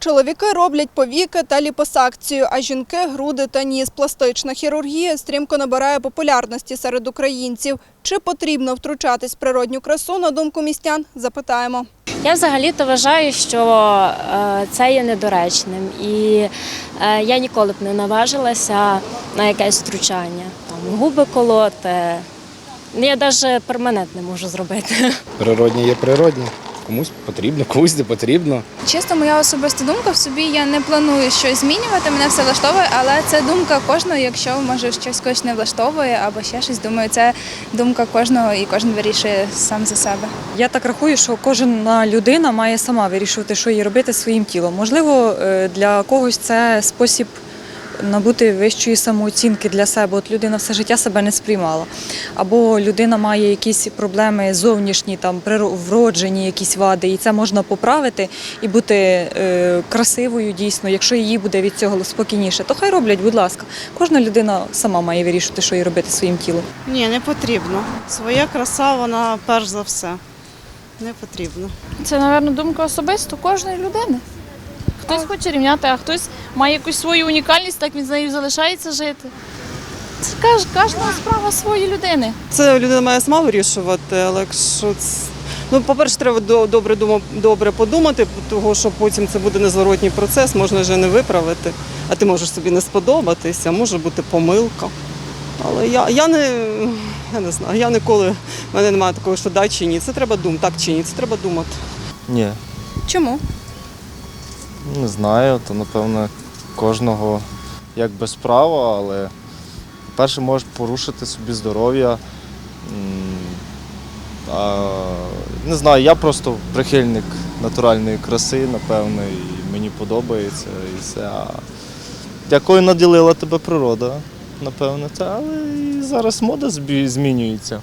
Чоловіки роблять повіки та ліпосакцію, а жінки груди та ніс. Пластична хірургія стрімко набирає популярності серед українців. Чи потрібно втручатись в природню красу, на думку містян, запитаємо. Я взагалі-то вважаю, що е, це є недоречним, і е, я ніколи б не наважилася на якесь втручання. Там губи колоти. Я навіть перманент не можу зробити. Природні є природні. Комусь потрібно, комусь не потрібно. Чисто моя особиста думка в собі. Я не планую щось змінювати, мене все влаштовує, але це думка кожного, якщо може щось когось не влаштовує або ще щось. Думаю, це думка кожного і кожен вирішує сам за себе. Я так рахую, що кожна людина має сама вирішувати, що їй робити своїм тілом. Можливо, е, для когось це спосіб набути вищої самооцінки для себе. От людина все життя себе не сприймала. Або людина має якісь проблеми зовнішні, там вроджені якісь вади, і це можна поправити і бути е, красивою дійсно. Якщо їй буде від цього спокійніше, то хай роблять, будь ласка. Кожна людина сама має вирішувати, що їй робити своїм тілом. Ні, не потрібно. Своя краса, вона перш за все. Не потрібно. Це, напевно, думка особисто кожної людини. Хтось хоче рівняти, а хтось має якусь свою унікальність, так він з нею залишається жити. Це каж, кожна справа своєї людини. Це людина має сама вирішувати, але якщо це... Ну, по-перше, треба добре, добре подумати, тому що потім це буде незворотній процес, можна вже не виправити, а ти можеш собі не сподобатися, може бути помилка. Але я, я не я не знаю, я ніколи, в мене немає такого, що да чи ні. Це треба думати, так чи ні, це треба думати. Ні, Чому? Не знаю, то напевно кожного як без права, але перше можеш порушити собі здоров'я. А, не знаю, я просто прихильник натуральної краси, напевно, і мені подобається і все. А якою наділила тебе природа, напевно, це, але і зараз мода змінюється.